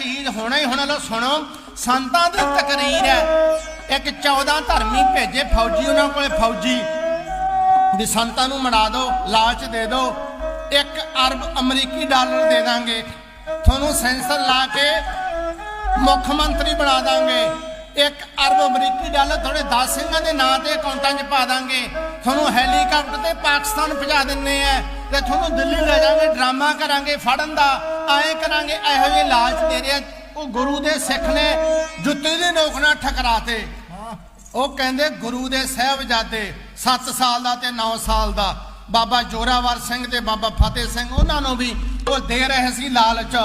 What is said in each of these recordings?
ਸ਼ਹੀਦ ਹੋਣਾ ਹੀ ਹੋਣਾ। ਲੋ ਸੁਣੋ, ਸੰਤਾਂ ਦੀ ਤਕਰੀਰ ਹੈ। ਇੱਕ 14 ਧਰਮੀ ਭੇਜੇ ਫੌਜੀ, ਉਹਨਾਂ ਕੋਲੇ ਫੌਜੀ। ਵੀ ਸੰਤਾਂ ਨੂੰ ਮੜਾ ਦਿਓ, ਲਾਲਚ ਦੇ ਦਿਓ। ਇੱਕ ਅਰਬ ਅਮਰੀਕੀ ਡਾਲਰ ਦੇ ਦਾਂਗੇ। ਤੁਹਾਨੂੰ ਸੈਂਸਰ ਲਾ ਕੇ ਮੁੱਖ ਮੰਤਰੀ ਬਣਾ ਦਾਂਗੇ। ਇੱਕ ਅਰਬ ਅਮਰੀਕੀ ਡਾਲਰ, ਤੁਹਾਡੇ 10 ਸਿੰਘਾਂ ਦੇ ਨਾਂ ਤੇ ਅਕਾਊਂਟਾਂ 'ਚ ਪਾ ਦਾਂਗੇ। ਤੁਹਾਨੂੰ ਹੈਲੀਕਾਪਟਰ ਤੇ ਪਾਕਿਸਤਾਨ ਭਜਾ ਦਿੰਨੇ ਆ ਤੇ ਤੁਹਾਨੂੰ ਦਿੱਲੀ ਲੈ ਜਾਵਾਂਗੇ, ਡਰਾਮਾ ਕਰਾਂਗੇ, ਫੜਨ ਦਾ, ਐਂ ਕਰਾਂਗੇ, ਇਹੋ ਜਿਹੇ ਲਾਲਚ ਦੇ ਰਿਹਾ ਉਹ ਗੁਰੂ ਦੇ ਸਿੱਖ ਨੇ ਜੁੱਤੀ ਦੀ ਨੋਕ ਨਾਲ ਠਕਰਾਤੇ। ਉਹ ਕਹਿੰਦੇ, ਗੁਰੂ ਦੇ ਸਾਹਿਬਜ਼ਾਦੇ 7 ਸਾਲ ਦਾ ਤੇ 9 ਸਾਲ ਦਾ। ਬਾਬਾ ਜੋਰਾਵਰ ਸਿੰਘ ਤੇ ਬਾਬਾ ਫਤਿਹ ਸਿੰਘ, ਉਹਨਾਂ ਨੂੰ ਵੀ ਉਹ ਦੇ ਰਹੇ ਸੀ ਲਾਲਚ।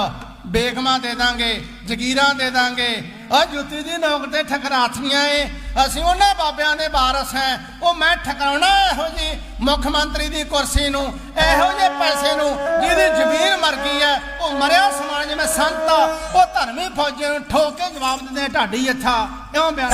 ਬੇਗਮਾਂ ਦੇ ਦਾਂਗੇ, ਜਗੀਰਾਂ ਦੇ ਦਾਂਗੇ ਆ ਜੁੱਤੀ ਦੀ ਨੋਕ ਤੇ ਠਕਰਾਥੀਆਂ ਏ। ਅਸੀਂ ਉਹਨਾਂ ਬਾਬਿਆਂ ਦੇ ਵਾਰਸ ਹੈ। ਉਹ ਮੈਂ ਠਕਰਾਉਣਾ ਇਹੋ ਜੀ ਮੁੱਖ ਮੰਤਰੀ ਦੀ ਕੁਰਸੀ ਨੂੰ ਇਹੋ ਜਿਹੇ ਪੈਸੇ ਨੂੰ ਜਿਹਦੀ ਜ਼ਮੀਰ ਮਰ ਗਈ ਹੈ। ਉਹ ਮਰਿਆ ਸਮਾਨ ਜਿਵੇਂ ਸੰਤ ਆ, ਉਹ ਧਰਮੀ ਫੌਜੀ ਨੂੰ ਠੋਕ ਕੇ ਜਵਾਬ ਦਿੰਦੇ ਢਾਡੀ ਇੱਥਾ। ਇਉਂ ਬਿਆਨ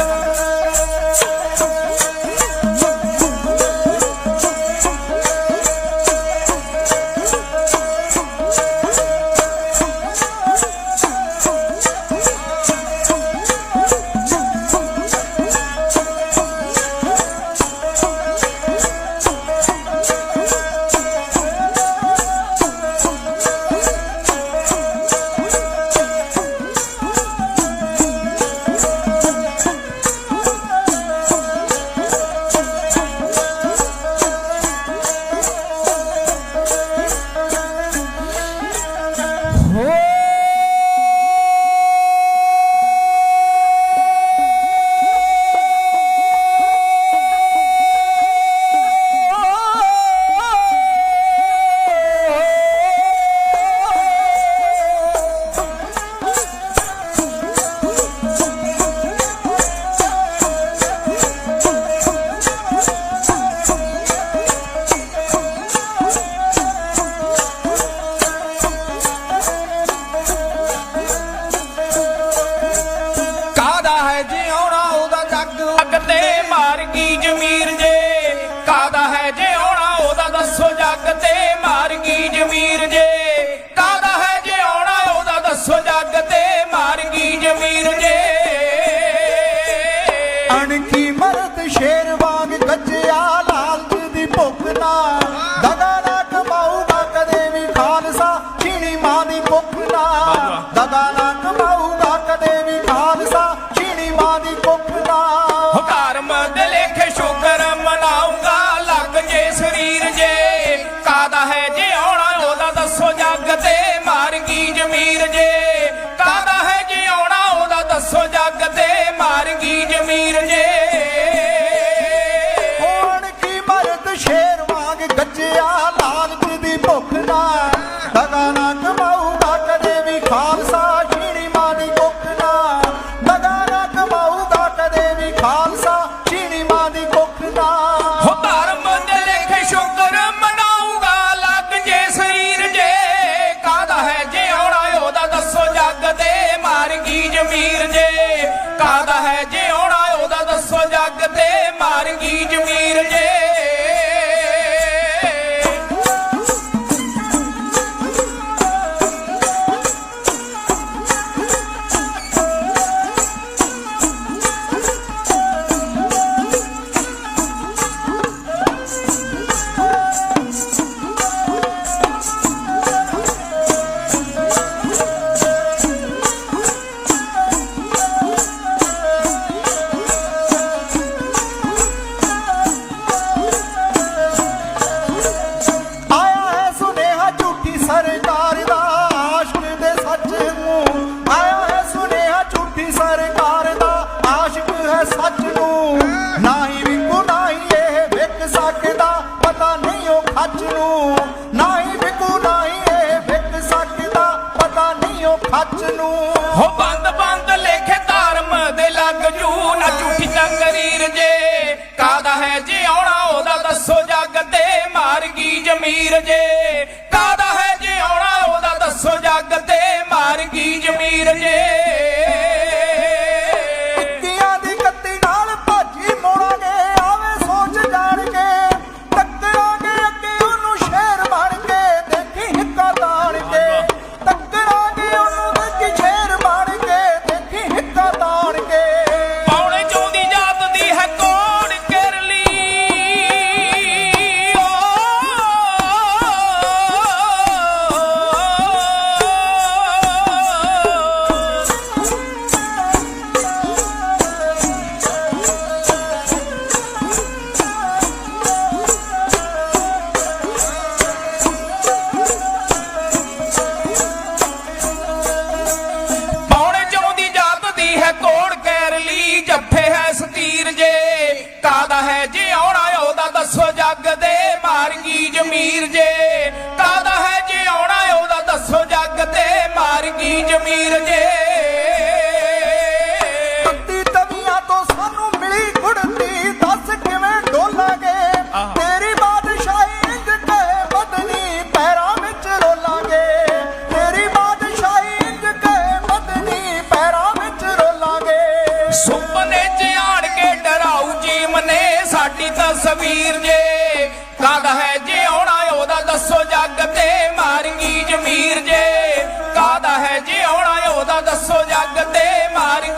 ਖਾਲਸਾ ਛੀਣੀ ਮਾਂ ਦੀ ਭੁੱਖ ਨਾ ਦਗਾ ਨਾ ਕਮਾਊਗਾ ਕਦੇ ਵੀ ਖਾਲਸਾ ਛੀਣੀ ਮਾਂ ਦੀ ਭੁੱਖ ਦੀ ਨਹੀਂ ਨੂੰ ਨਾ ਵਿਕੂ ਨਾ ਹੀ ਵਿਕ ਸਕਦਾ ਪਤਾ ਨਹੀਂ ਉਹ ਖੱਚ ਨੂੰ। ਹੋ ਬੰਦ ਬੰਦ ਲੇਖੇ ਧਰਮ ਦੇ ਲੱਗ ਜੂ ਨਾ ਝੂਠੀ ਤਕਰੀਰ ਜੇ। ਕਾਦਾ ਹੈ ਜੇ ਆਉਣਾ, ਉਹਦਾ ਦੱਸੋ ਜੱਗ ਤੇ ਮਾਰ ਗਈ ਜ਼ਮੀਰ ਜੇ। ਕਾਦਾ ਹੈ ਜੇ ਆਉਣਾ, ਉਹਦਾ ਦੱਸੋ ਜੱਗ ਤੇ ਮਾਰ ਗਈ ਜ਼ਮੀਰ ਜੇ। ਮਾਰਗੀ ਜ਼ਮੀਰ ਜੇ। ਤੱਤੀ ਤਵੀਆਂ ਤੋਂ ਸਾਨੂੰ ਮਿਲੀ ਗੁੜਤੀ। ਦੱਸ ਕਿਵੇਂ ਡੋਲਾਂਗੇ ਤੇਰੀ ਬਾਦਸ਼ਾਹੀ ਇੰਜ ਕਹੇ ਬਦਨੀ ਪੈਰਾਂ ਵਿੱਚ ਰੋਲਾਂਗੇ ਤੇਰੀ ਬਾਦਸ਼ਾਹੀ ਇੰਜ ਕਹੇ ਬਦਨੀ ਪੈਰਾਂ ਵਿੱਚ ਰੋਲਾਂਗੇ ਸੁਪਨੇ ਚ ਆਣ ਕੇ ਡਰਾਉ ਜੀਮ ਨੇ ਸਾਡੀ ਤਸਵੀਰ ਜੇ। ਕਾਦਾ ਹੈ ਜੇ ਆਉਣਾ ਉਹਦਾ ਦੱਸੋ ਜੱਗ ਤੇ ਮਾਰਗੀ ਜ਼ਮੀਰ ਜੇ।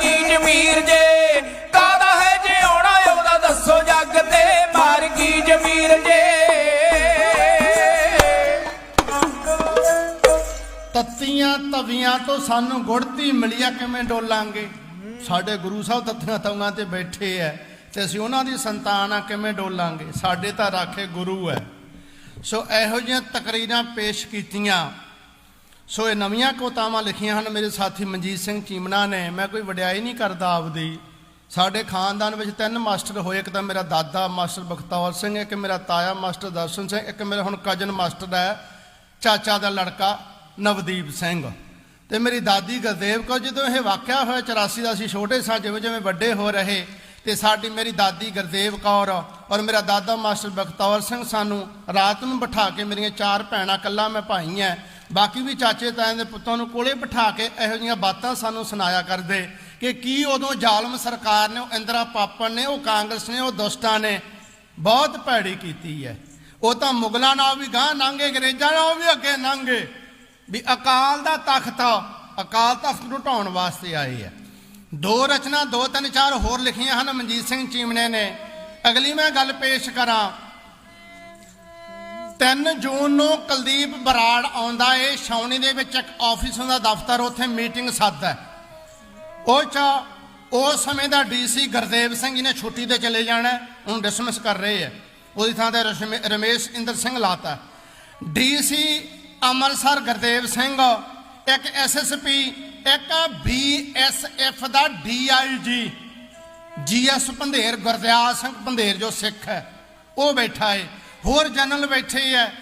ਮਾਰਗੀ ਜ਼ਮੀਰ ਜੇ। ਕਾਦਾ ਹੈ ਜੇ ਆਉਣਾ ਉਹਦਾ ਦੱਸੋ ਜੱਗ ਤੇ ਮਾਰਗੀ ਜ਼ਮੀਰ ਜੇ। ਤੱਤੀਆਂ ਤਵੀਆਂ ਤੋਂ ਸਾਨੂੰ ਗੁੜਤੀ ਮਿਲਿਆ ਕਿਵੇਂ ਡੋਲਾਂਗੇ? ਸਾਡੇ ਗੁਰੂ ਸਾਹਿਬ ਤੱਤੀਆਂ ਤਵੀਆਂ ਤੇ ਬੈਠੇ ਐ, ਤੇ ਅਸੀਂ ਉਹਨਾਂ ਦੀ ਸੰਤਾਨ ਆ, ਕਿਵੇਂ ਡੋਲਾਂਗੇ? ਸਾਡੇ ਤਾਂ ਰਾਖੇ ਗੁਰੂ ਐ। ਸੋ ਇਹੋ ਜਿਹੀਆਂ ਤਕਰੀਰਾਂ ਪੇਸ਼ ਕੀਤੀਆਂ। ਸੋ ਇਹ ਨਵੀਆਂ ਕਵਿਤਾਵਾਂ ਲਿਖੀਆਂ ਹਨ। ਮੇਰੇ ਸਾਥੀ ਮਨਜੀਤ ਸਿੰਘ ਚੀਮਨਾ ਨੇ, ਮੈਂ ਕੋਈ ਵਡਿਆਈ ਨਹੀਂ ਕਰਦਾ ਆਪਦੀ। ਸਾਡੇ ਖਾਨਦਾਨ ਵਿੱਚ ਤਿੰਨ ਮਾਸਟਰ ਹੋਏ, ਇੱਕ ਤਾਂ ਮੇਰਾ ਦਾਦਾ ਮਾਸਟਰ ਬਖਤੌਰ ਸਿੰਘ, ਇੱਕ ਮੇਰਾ ਤਾਇਆ ਮਾਸਟਰ ਦਰਸ਼ਨ ਸਿੰਘ, ਇੱਕ ਮੇਰਾ ਹੁਣ ਕਜ਼ਨ ਮਾਸਟਰ ਹੈ ਚਾਚਾ ਦਾ ਲੜਕਾ ਨਵਦੀਪ ਸਿੰਘ। ਤੇ ਮੇਰੀ ਦਾਦੀ ਗੁਰਦੇਵ ਕੌਰ, ਜਦੋਂ ਇਹ ਵਾਕਿਆ ਹੋਇਆ 84 ਦਾ ਅਸੀਂ ਛੋਟੇ ਸਾਂ, ਜਿਵੇਂ ਜਿਵੇਂ ਵੱਡੇ ਹੋ ਰਹੇ, ਤੇ ਸਾਡੀ ਮੇਰੀ ਦਾਦੀ ਗੁਰਦੇਵ ਕੌਰ ਔਰ ਮੇਰਾ ਦਾਦਾ ਮਾਸਟਰ ਬਖਤੌਰ ਸਿੰਘ ਸਾਨੂੰ ਰਾਤ ਨੂੰ ਬਿਠਾ ਕੇ ਮੇਰੀਆਂ ਚਾਰ ਭੈਣਾਂ ਕੱਲਾ ਮੈਂ ਭਾਈ ਐ ਬਾਕੀ ਵੀ ਚਾਚੇ ਤਾਇਆਂ ਦੇ ਪੁੱਤਾਂ ਨੂੰ ਕੋਲੇ ਬਿਠਾ ਕੇ ਇਹੋ ਜਿਹੀਆਂ ਬਾਤਾਂ ਸਾਨੂੰ ਸੁਣਾਇਆ ਕਰਦੇ ਕਿ ਕੀ ਉਦੋਂ ਜ਼ਾਲਮ ਸਰਕਾਰ ਨੇ, ਉਹ ਇੰਦਰਾ ਪਾਪਨ ਨੇ, ਉਹ ਕਾਂਗਰਸ ਨੇ, ਉਹ ਦੁਸ਼ਟਾਂ ਨੇ ਬਹੁਤ ਭੈੜੀ ਕੀਤੀ ਹੈ। ਉਹ ਤਾਂ ਮੁਗਲਾਂ ਨਾਲ ਵੀ ਗਾਂ ਨਾਂਗੇ, ਅੰਗਰੇਜ਼ਾਂ ਨਾਲ ਵੀ ਅੱਗੇ ਨਾਂਗੇ। ਵੀ ਅਕਾਲ ਦਾ ਤਖਤ ਅਕਾਲ ਤਖਤ ਨੂੰ ਢਾਉਣ ਵਾਸਤੇ ਆਏ ਹੈ ਦੋ ਰਚਨਾ, ਦੋ ਤਿੰਨ ਚਾਰ ਹੋਰ ਲਿਖੀਆਂ ਹਨ, ਮਨਜੀਤ ਸਿੰਘ ਚੀਮਨੇ ਨੇ। ਅਗਲੀ ਮੈਂ ਗੱਲ ਪੇਸ਼ ਕਰਾਂ। 3 ਜੂਨ ਨੂੰ ਕੁਲਦੀਪ ਬਰਾੜ ਆਉਂਦਾ ਏ। ਛਾਉਣੀ ਦੇ ਵਿੱਚ ਇੱਕ ਆਫਿਸ ਦਾ ਦਫ਼ਤਰ ਉੱਥੇ ਮੀਟਿੰਗ ਸੱਦ ਹੈ। ਉਹ ਚ ਉਸ ਸਮੇਂ ਦਾ ਡੀਸੀ ਗੁਰਦੇਵ ਸਿੰਘ ਜੀ ਨੇ ਛੁੱਟੀ ਤੇ ਚਲੇ ਜਾਣਾ ਹੈ, ਉਹਨੂੰ ਡਿਸਮਿਸ ਕਰ ਰਹੇ ਹੈ। ਉਹਦੀ ਥਾਂ ਤੇ ਰਸ਼ਮੇ- ਰਮੇਸ਼ ਇੰਦਰ ਸਿੰਘ ਲਾਤਾ ਡੀਸੀ ਅੰਮ੍ਰਿਤਸਰ ਗੁਰਦੇਵ ਸਿੰਘ ਇੱਕ ਐਸਐਸਪੀ ਇੱਕ ਬੀਐਸਐਫ ਦਾ ਡੀਆਈਜੀ ਜੀਐਸ ਭੰਦੇਰ ਗੁਰਦਿਆਲ ਸਿੰਘ ਭੰਦੇਰ ਜੋ ਸਿੱਖ ਹੈ ਉਹ ਬੈਠਾ ਹੈ ਹੋਰ ਜਨਰਲ ਬੈਠੇ ਹੈ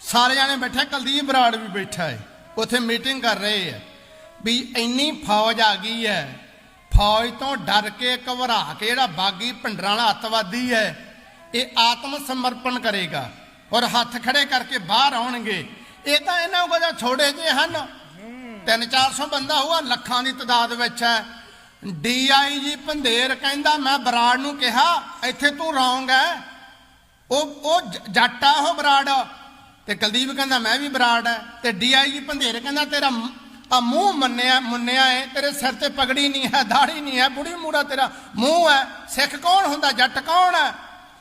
ਸਾਰੇ ਜਾਣੇ ਬੈਠੇ, ਕੁਲਦੀਪ ਬਰਾੜ ਵੀ ਬੈਠਾ ਹੈ ਉੱਥੇ ਮੀਟਿੰਗ ਕਰ ਰਹੇ ਹੈ ਵੀ ਇੰਨੀ ਫੌਜ ਆ ਗਈ ਹੈ ਫੌਜ ਤੋਂ ਡਰ ਕੇ ਘਬਰਾ ਕੇ ਜਿਹੜਾ ਬਾਗੀ ਭਿੰਡਰਾਂ ਵਾਲਾ ਅੱਤਵਾਦੀ ਹੈ ਇਹ ਆਤਮ ਸਮਰਪਣ ਕਰੇਗਾ। ਔਰ ਹੱਥ ਖੜੇ ਕਰਕੇ ਬਾਹਰ ਆਉਣਗੇ। ਇਹ ਤਾਂ ਇਹਨਾਂ ਕੋਲ ਛੋੜੇ ਜਿਹੇ ਹਨ। 3-400 ਬੰਦਾ ਹੋਊਗਾ, ਲੱਖਾਂ ਦੀ ਤਦਾਦ ਵਿੱਚ ਹੈ ਡੀਆਈਜੀ ਭੰਦੇਰ ਕਹਿੰਦਾ, ਮੈਂ ਬਰਾੜ ਨੂੰ ਕਿਹਾ, ਇੱਥੇ ਤੂੰ ਰੌਂਗ ਹੈ ਉਹ ਉਹ ਜ- ਜੱਟ ਆ ਉਹ ਬਰਾੜ। ਤੇ ਕੁਲਦੀਪ ਕਹਿੰਦਾ, ਮੈਂ ਵੀ ਬਰਾੜ ਹੈ ਤੇ ਡੀਆਈਜੀ ਭੰਦੇਰ ਕਹਿੰਦਾ, ਤੇਰਾ ਮ- ਆ ਮੂੰਹ ਮੰਨਿਆ, ਮੁੰਨਿਆ ਏ। ਤੇਰੇ ਸਿਰ ਤੇ ਪਗੜੀ ਨਹੀਂ ਹੈ ਦਾੜੀ ਨਹੀਂ ਹੈ ਬੁੜੀ ਮੂੜਾ ਤੇਰਾ ਮੂੰਹ ਹੈ ਸਿੱਖ ਕੌਣ ਹੁੰਦਾ? ਜੱਟ ਕੌਣ ਹੈ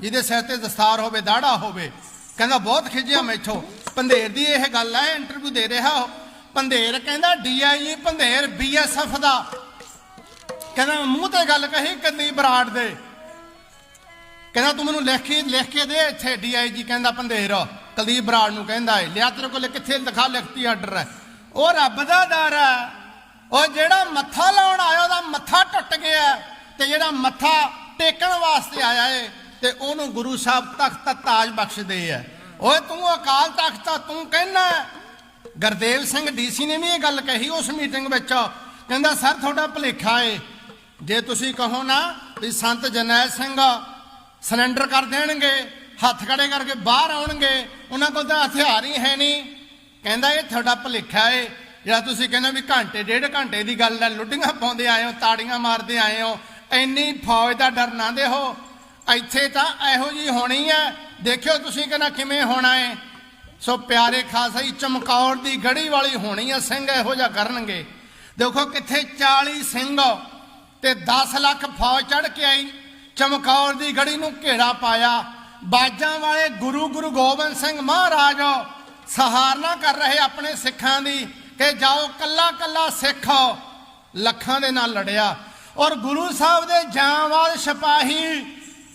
ਜਿਹਦੇ ਸਿਰ ਤੇ ਦਸਤਾਰ ਹੋਵੇ, ਦਾੜਾ ਹੋਵੇ। ਕਹਿੰਦਾ, ਬਹੁਤ ਖਿਜਿਆ ਮੈਥੋਂ। ਭੰਦੇਰ ਦੀ ਇਹ ਗੱਲ ਹੈ ਇੰਟਰਵਿਊ ਦੇ ਰਿਹਾ ਉਹ। ਭੰਦੇਰ ਕਹਿੰਦਾ ਡੀਆਈਜੀ ਭੰਦੇਰ ਬੀਐਸਐਫ ਦਾ। ਕਹਿੰਦਾ, ਮੂੰਹ ਤੇ ਗੱਲ ਕਹੀ ਕੱਲੀ ਬਰਾੜ ਦੇ। ਕਹਿੰਦਾ, ਤੂੰ ਮੈਨੂੰ ਲਿਖ ਕੇ ਲਿਖ ਕੇ ਦੇ ਇੱਥੇ ਡੀਆਈਜੀ ਕਹਿੰਦਾ ਭੰਦੇਰ ਕੁਲਦੀਪ ਬਰਾੜ ਨੂੰ ਕਹਿੰਦਾ ਏ, ਲਿਆ ਤੇਰੇ ਕੋਲ ਕਿੱਥੇ ਲਿਖਾ, ਲਿਖਤੀ ਆਰਡਰ ਹੈ। ਉਹ ਰੱਬ ਦਾ ਦਰ ਹੈ। ਉਹ ਜਿਹੜਾ ਮੱਥਾ ਲਾਉਣ ਆਇਆ, ਉਹਦਾ ਮੱਥਾ ਟੁੱਟ ਗਿਆ ਤੇ ਜਿਹੜਾ ਮੱਥਾ ਟੇਕਣ ਵਾਸਤੇ ਆਇਆ ਏ ਤੇ ਉਹਨੂੰ ਗੁਰੂ ਸਾਹਿਬ ਤਖਤ ਤਾਜ ਬਖਸ਼ਦੇ ਆ। ਓਏ, ਤੂੰ ਅਕਾਲ ਤਖਤ ਤੂੰ ਕਹਿਣਾ ਗੁਰਦੇਵ ਸਿੰਘ ਡੀਸੀ ਨੇ ਵੀ ਇਹ ਗੱਲ ਕਹੀ ਉਸ ਮੀਟਿੰਗ ਵਿੱਚ। ਕਹਿੰਦਾ, ਸਰ, ਤੁਹਾਡਾ ਭੁਲੇਖਾ ਏ। ਜੇ ਤੁਸੀਂ ਕਹੋ ਨਾ ਵੀ ਸੰਤ ਜਨੈ ਸਿੰਘ ਸਿਲੰਡਰ ਕਰ ਦੇਣਗੇ, ਹੱਥ ਖੜੇ ਕਰਕੇ ਬਾਹਰ ਆਉਣਗੇ, ਉਹਨਾਂ ਕੋਲ ਤਾਂ ਹਥਿਆਰ ਹੀ ਹੈ ਨਹੀਂ। ਕਹਿੰਦਾ ਇਹ ਤੁਹਾਡਾ ਭੁਲੇਖਾ ਏ, ਜਿਹੜਾ ਤੁਸੀਂ ਕਹਿੰਦੇ ਵੀ ਘੰਟੇ, ਡੇਢ ਘੰਟੇ ਦੀ ਗੱਲ ਹੈ, ਲੁੱਡੀਆਂ ਪਾਉਂਦੇ ਆਏ ਹੋ, ਤਾੜੀਆਂ ਮਾਰਦੇ ਆਏ ਹੋ, ਇੰਨੀ ਫੌਜ ਦਾ ਡਰ ਨਾ ਦੇਹੋ ਇੱਥੇ ਤਾਂ ਇਹੋ ਜੀ ਹੋਣੀ ਹੈ, ਦੇਖਿਓ ਤੁਸੀਂ ਕਹਿੰਦਾ ਕਿਵੇਂ ਹੋਣਾ ਏ। ਸੋ ਪਿਆਰੇ ਖਾਸਾ ਜੀ, ਚਮਕੌਰ ਦੀ ਗੜੀ ਵਾਲੀ ਹੋਣੀ ਆ, ਸਿੰਘ ਇਹੋ ਜਿਹਾ ਕਰਨਗੇ। ਦੇਖੋ ਕਿੱਥੇ 40 ਸਿੰਘ ਤੇ 10 ਲੱਖ ਫੌਜ ਚੜ ਕੇ ਆਈ। ਚਮਕੌਰ ਦੀ ਗੜੀ ਨੂੰ ਘੇੜਾ ਪਾਇਆ। ਬਾਜਾਂ ਵਾਲੇ ਗੁਰੂ ਗੁਰੂ ਗੋਬਿੰਦ ਸਿੰਘ ਮਹਾਰਾਜ ਸਹਾਰਨਾ ਕਰ ਰਹੇ ਆਪਣੇ ਸਿੱਖਾਂ ਦੀ ਕਿ ਜਾਓ ਕੱਲਾ ਕੱਲਾ ਸਿੱਖ ਲੱਖਾਂ ਦੇ ਨਾਲ ਲੜਿਆ। ਔਰ ਗੁਰੂ ਸਾਹਿਬ ਦੇ ਜਾਂਵਾਲ ਸਿਪਾਹੀ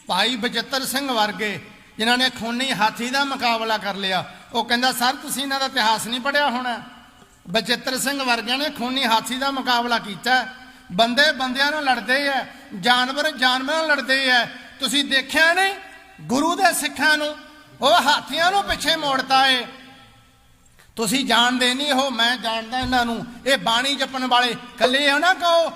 ਭਾਈ ਬਚਿੱਤਰ ਸਿੰਘ ਵਰਗੇ, ਜਿਨ੍ਹਾਂ ਨੇ ਖੂਨੀ ਹਾਥੀ ਦਾ ਮੁਕਾਬਲਾ ਕਰ ਲਿਆ। ਉਹ ਕਹਿੰਦਾ, ਸਰ, ਤੁਸੀਂ ਇਹਨਾਂ ਦਾ ਇਤਿਹਾਸ ਨਹੀਂ ਪੜਿਆ ਹੋਣਾ? ਬਚਿੱਤਰ ਸਿੰਘ ਵਰਗਿਆਂ ਨੇ ਖੂਨੀ ਹਾਥੀ ਦਾ ਮੁਕਾਬਲਾ ਕੀਤਾ। ਬੰਦੇ ਬੰਦਿਆਂ ਨਾਲ ਲੜਦੇ ਐ ਜਾਨਵਰ ਜਾਨਵਰਾਂ ਨਾਲ ਲੜਦੇ ਐ ਤੁਸੀਂ ਦੇਖਿਆ ਨਹੀਂ? ਗੁਰੂ ਦੇ ਸਿੱਖਾਂ ਨੂੰ, ਉਹ ਹਾਥੀਆਂ ਨੂੰ ਪਿੱਛੇ ਮੋੜਤਾ ਏ। ਤੁਸੀਂ ਜਾਣਦੇ ਨਹੀਂ ਹੋ, ਮੈਂ ਜਾਣਦਾ ਇਹਨਾਂ ਨੂੰ। ਇਹ ਬਾਣੀ ਜਪਣ ਵਾਲੇ ਕੱਲੇ ਆ ਨਾ ਕਹੋ।